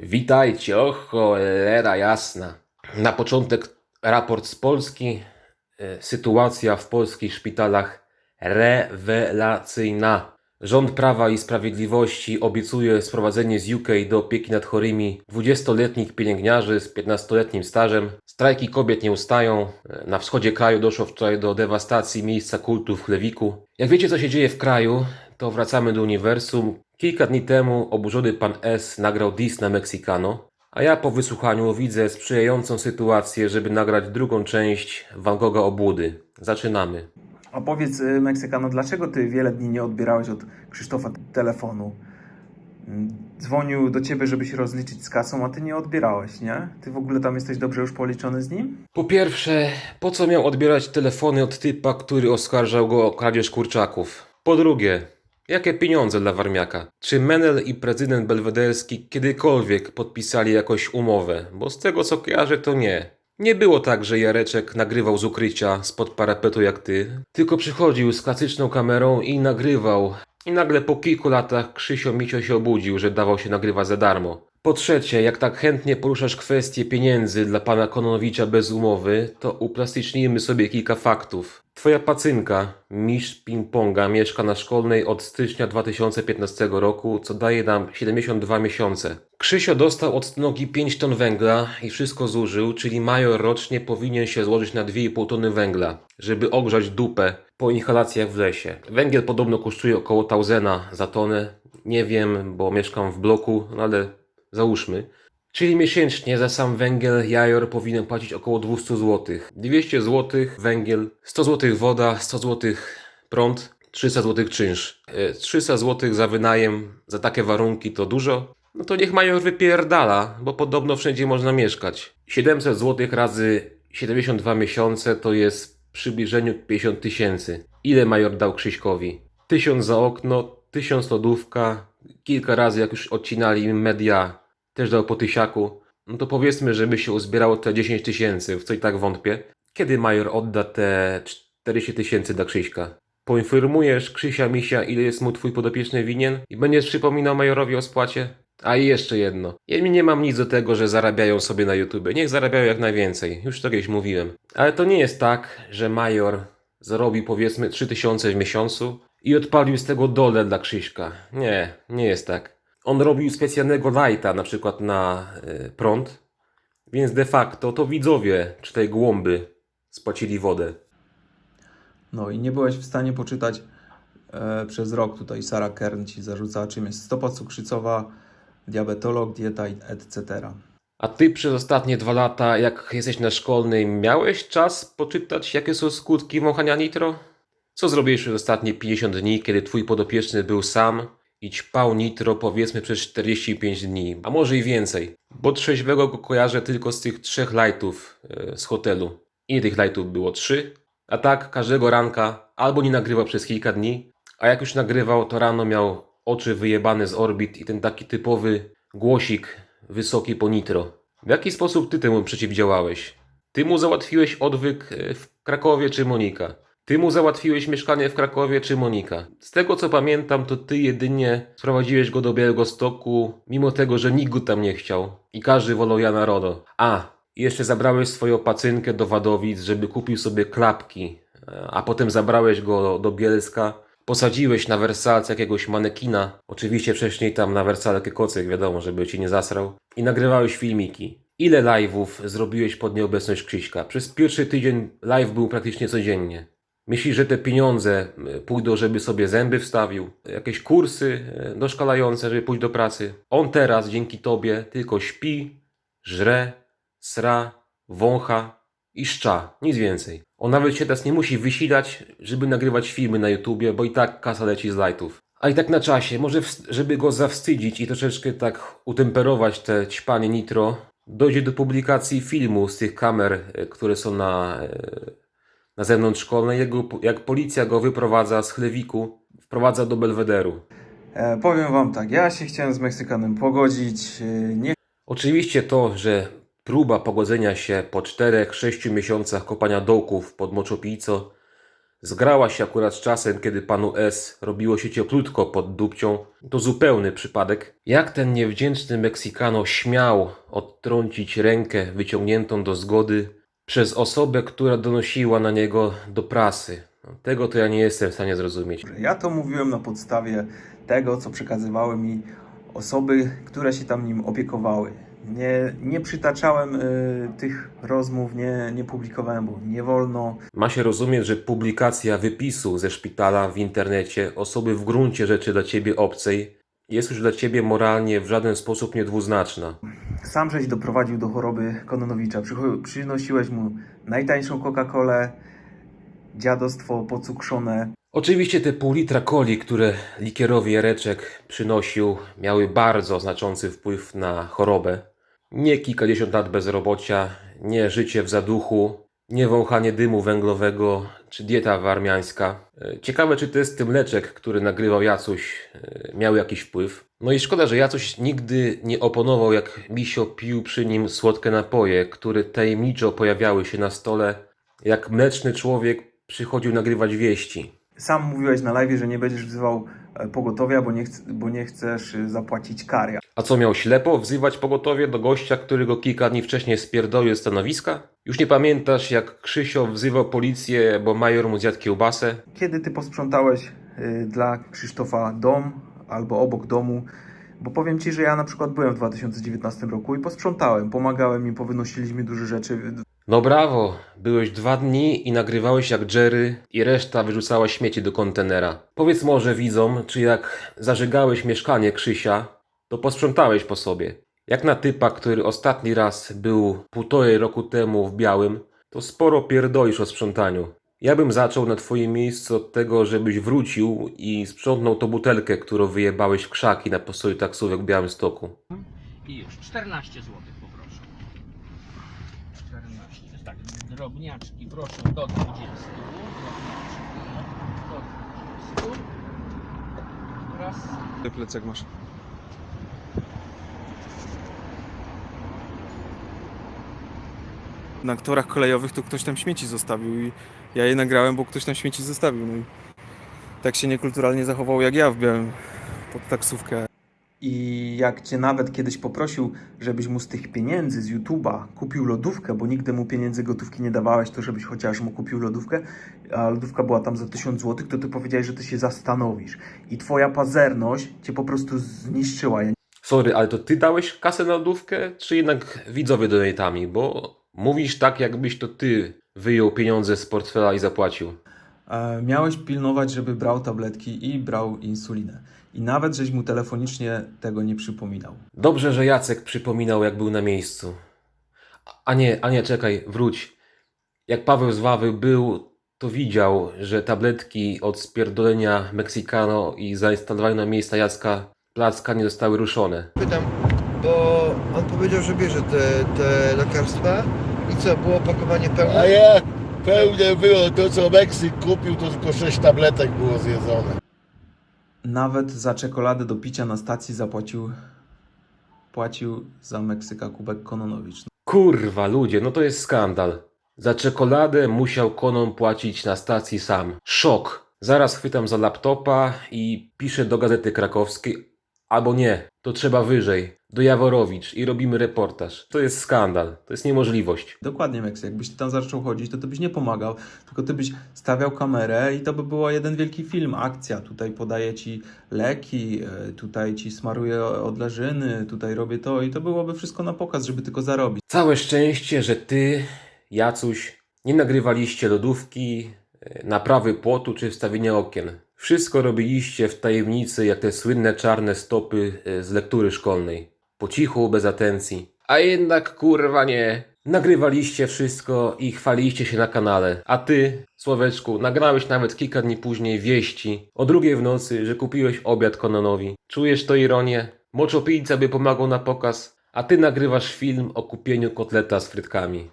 Witajcie, o cholera jasna. Na początek raport z Polski. E, Sytuacja w polskich szpitalach rewelacyjna. Rząd Prawa i Sprawiedliwości obiecuje sprowadzenie z UK do opieki nad chorymi 20-letnich pielęgniarzy z 15-letnim stażem. Strajki kobiet nie ustają. E, Na wschodzie kraju doszło wczoraj do dewastacji miejsca kultu w Chlewiku. Jak wiecie, co się dzieje w kraju, to wracamy do uniwersum. Kilka dni temu oburzony pan S nagrał dis na Mexicano, a ja po wysłuchaniu widzę sprzyjającą sytuację, żeby nagrać drugą część Van Gogha Obłudy. Zaczynamy. A powiedz, y, Meksykano, dlaczego ty wiele dni nie odbierałeś od Krzysztofa telefonu? Mm, Dzwonił do ciebie, żeby się rozliczyć z kasą, a ty nie odbierałeś, nie? Ty w ogóle tam jesteś dobrze już policzony z nim? Po pierwsze, po co miał odbierać telefony od typa, który oskarżał go o kradzież kurczaków? Po drugie, jakie pieniądze dla Warmiaka? Czy Menel i prezydent belwederski kiedykolwiek podpisali jakąś umowę? Bo z tego co kojarzę, to nie. Nie było tak, że Jareczek nagrywał z ukrycia spod parapetu jak ty, tylko przychodził z klasyczną kamerą i nagrywał. I nagle po kilku latach Krzysio Micio się obudził, że dawał się nagrywać za darmo. Po trzecie, jak tak chętnie poruszasz kwestię pieniędzy dla pana Kononowicza bez umowy, to uplastycznijmy sobie kilka faktów. Twoja pacynka, mistrz ping-ponga, mieszka na szkolnej od stycznia 2015 roku, co daje nam 72 miesiące. Krzysio dostał od nogi 5 ton węgla i wszystko zużył, czyli major rocznie powinien się złożyć na 2,5 tony węgla, żeby ogrzać dupę po inhalacjach w lesie. Węgiel podobno kosztuje około 1000 za tonę. Nie wiem, bo mieszkam w bloku, no ale załóżmy. Czyli miesięcznie za sam węgiel jajor powinien płacić około 200 zł. 200 zł węgiel, 100 zł woda, 100 zł prąd, 300 zł czynsz. E, 300 zł za wynajem, za takie warunki to dużo. No to niech major wypierdala, bo podobno wszędzie można mieszkać. 700 zł razy 72 miesiące to jest w przybliżeniu 50 tysięcy. Ile major dał Krzyśkowi? 1000 za okno, 1000 lodówka, kilka razy jak już odcinali media, też dał po tysiaku. No to powiedzmy, żeby się uzbierało te 10 tysięcy, w co i tak wątpię. Kiedy major odda te 40 tysięcy dla Krzyśka? Poinformujesz Krzysia Misia, ile jest mu twój podopieczny winien i będziesz przypominał majorowi o spłacie? A i jeszcze jedno. Ja nie mam nic do tego, że zarabiają sobie na YouTube. Niech zarabiają jak najwięcej. Już to kiedyś mówiłem. Ale to nie jest tak, że major zarobił powiedzmy 3000 w miesiącu i odpalił z tego dole dla Krzyśka. Nie, nie jest tak. On robił specjalnego lighta, na przykład na y, prąd, więc de facto to widzowie czy tej głąby spłacili wodę. No i nie byłeś w stanie poczytać e, przez rok tutaj Sara Kern ci zarzucała czym jest stopa cukrzycowa, diabetolog, dieta etc. A ty przez ostatnie dwa lata, jak jesteś na szkolnej, miałeś czas poczytać, jakie są skutki wąchania nitro? Co zrobiłeś przez ostatnie 50 dni, kiedy twój podopieczny był sam i ćpał nitro powiedzmy przez 45 dni, a może i więcej? Bo trzeźwego go kojarzę tylko z tych trzech lightów e, z hotelu. Ile tych lightów było? Trzy? A tak każdego ranka albo nie nagrywał przez kilka dni, a jak już nagrywał, to rano miał oczy wyjebane z orbit i ten taki typowy głosik wysoki po nitro. W jaki sposób ty temu przeciwdziałałeś? Ty mu załatwiłeś odwyk e, w Krakowie czy Monika? Ty mu załatwiłeś mieszkanie w Krakowie czy Monika? Z tego co pamiętam, to ty jedynie sprowadziłeś go do Białego Stoku, mimo tego, że nikt go tam nie chciał. I każdy wolał Jana Rodo. A, jeszcze zabrałeś swoją pacynkę do Wadowic, żeby kupił sobie klapki, a potem zabrałeś go do Bielska. Posadziłeś na wersalce jakiegoś manekina, oczywiście wcześniej tam na wersalkę kocyk, wiadomo, żeby ci nie zasrał, i nagrywałeś filmiki. Ile live'ów zrobiłeś pod nieobecność Krzyśka? Przez pierwszy tydzień live był praktycznie codziennie. Myślisz, że te pieniądze e, pójdą, żeby sobie zęby wstawił? Jakieś kursy e, doszkalające, żeby pójść do pracy? On teraz, dzięki tobie, tylko śpi, żre, sra, wącha i szcza. Nic więcej. On nawet się teraz nie musi wysilać, żeby nagrywać filmy na YouTubie, bo i tak kasa leci z lightów. A i tak na czasie, może żeby go zawstydzić i troszeczkę tak utemperować te ćpanie nitro, dojdzie do publikacji filmu z tych kamer, e, które są na, na zewnątrz szkolnej, jak, go, jak policja go wyprowadza z chlewiku, wprowadza do Belwederu. E, powiem wam tak, ja się chciałem z Meksykanem pogodzić, e, nie Oczywiście to, że próba pogodzenia się po 4-6 miesiącach kopania dołków pod Moczopijco zgrała się akurat z czasem, kiedy panu S robiło się cieplutko pod dupcią, to zupełny przypadek. Jak ten niewdzięczny Meksykano śmiał odtrącić rękę wyciągniętą do zgody przez osobę, która donosiła na niego do prasy. No, Tego to ja nie jestem w stanie zrozumieć. Ja to mówiłem na podstawie tego, co przekazywały mi osoby, które się tam nim opiekowały. Nie, nie przytaczałem y, tych rozmów, nie, nie publikowałem, bo nie wolno. Ma się rozumieć, że publikacja wypisu ze szpitala w internecie osoby w gruncie rzeczy dla ciebie obcej jest już dla ciebie moralnie w żaden sposób niedwuznaczna. Sam żeś doprowadził do choroby Kononowicza. Przynosiłeś mu najtańszą Coca-Colę, dziadostwo pocukrzone. Oczywiście te pół litra coli, które likierowi Jareczek przynosił, miały bardzo znaczący wpływ na chorobę. Nie kilkadziesiąt lat bezrobocia, nie życie w zaduchu, nie wąchanie dymu węglowego, czy dieta warmiańska. E, Ciekawe, czy testy mleczek, które nagrywał Jacuś, e, miały jakiś wpływ. No i szkoda, że Jacuś nigdy nie oponował, jak Misio pił przy nim słodkie napoje, które tajemniczo pojawiały się na stole, jak mleczny człowiek przychodził nagrywać wieści. Sam mówiłeś na live, że nie będziesz wzywał pogotowia, bo nie, bo nie chcesz y, zapłacić kary. A co miał ślepo wzywać pogotowie do gościa, który go kilka dni wcześniej spierdolił ze stanowiska? Już nie pamiętasz, jak Krzysio wzywał policję, bo major mu zjadł kiełbasę? Kiedy ty posprzątałeś y, dla Krzysztofa dom albo obok domu, bo powiem ci, że ja na przykład byłem w 2019 roku i posprzątałem, pomagałem im, powynosiliśmy duże rzeczy. No brawo, byłeś dwa dni i nagrywałeś jak Jerry i reszta wyrzucała śmieci do kontenera. Powiedz może widzom, czy jak zażegałeś mieszkanie Krzysia, to posprzątałeś po sobie. Jak na typa, który ostatni raz był półtorej roku temu w białym, to sporo pierdolisz o sprzątaniu. Ja bym zaczął na twoim miejscu od tego, żebyś wrócił i sprzątnął tą butelkę, którą wyjebałeś w krzaki na postoju taksówek w Białymstoku. I już 14 zł poproszę. 14. Tak, drobniaczki proszę do 20. Drobniaczki do 20. Raz. plecak masz? Na torach kolejowych to ktoś tam śmieci zostawił i ja je nagrałem, bo ktoś tam śmieci zostawił. No i tak się niekulturalnie zachował jak ja w białym pod taksówkę. I jak cię nawet kiedyś poprosił, żebyś mu z tych pieniędzy z YouTube'a kupił lodówkę, bo nigdy mu pieniędzy gotówki nie dawałeś, to żebyś chociaż mu kupił lodówkę, a lodówka była tam za 1000 zł, to ty powiedziałeś, że ty się zastanowisz. I twoja pazerność cię po prostu zniszczyła. Ja Sorry, ale to ty dałeś kasę na lodówkę, czy jednak widzowie donatami? Bo mówisz tak, jakbyś to ty wyjął pieniądze z portfela i zapłacił. E, miałeś pilnować, żeby brał tabletki i brał insulinę. I nawet żeś mu telefonicznie tego nie przypominał. Dobrze, że Jacek przypominał, jak był na miejscu. A nie, a nie, czekaj, wróć. Jak Paweł z Wawy był, to widział, że tabletki od spierdolenia Meksykano i zainstalowania miejsca Jacka Placka nie zostały ruszone. Pytam, bo on powiedział, że bierze te, te lekarstwa i co, było opakowanie pełne? A jak pełne było to, co Meksyk kupił, to tylko 6 tabletek było zjedzone. Nawet za czekoladę do picia na stacji zapłacił płacił za Meksyka Kubek Kononowicz. Kurwa, ludzie, no to jest skandal. Za czekoladę musiał Konon płacić na stacji sam. Szok. Zaraz chwytam za laptopa i piszę do Gazety Krakowskiej. Albo nie, to trzeba wyżej. Do Jaworowicz i robimy reportaż. To jest skandal. To jest niemożliwość. Dokładnie, Meksy. Jakbyś ty tam zaczął chodzić, to ty byś nie pomagał, tylko ty byś stawiał kamerę i to by był jeden wielki film, akcja. Tutaj podaję ci leki, e, tutaj ci smaruję odleżyny, tutaj robię to i to byłoby wszystko na pokaz, żeby tylko zarobić. Całe szczęście, że ty, Jacuś, nie nagrywaliście lodówki, e, naprawy płotu czy wstawienia okien. Wszystko robiliście w tajemnicy, jak te słynne czarne stopy e, z lektury szkolnej. Po cichu, bez atencji. A jednak kurwa nie. Nagrywaliście wszystko i chwaliście się na kanale. A ty, Słoweczku, nagrałeś nawet kilka dni później wieści o drugiej w nocy, że kupiłeś obiad Kononowi. Czujesz to ironię? Moczopijca by pomagał na pokaz, a ty nagrywasz film o kupieniu kotleta z frytkami.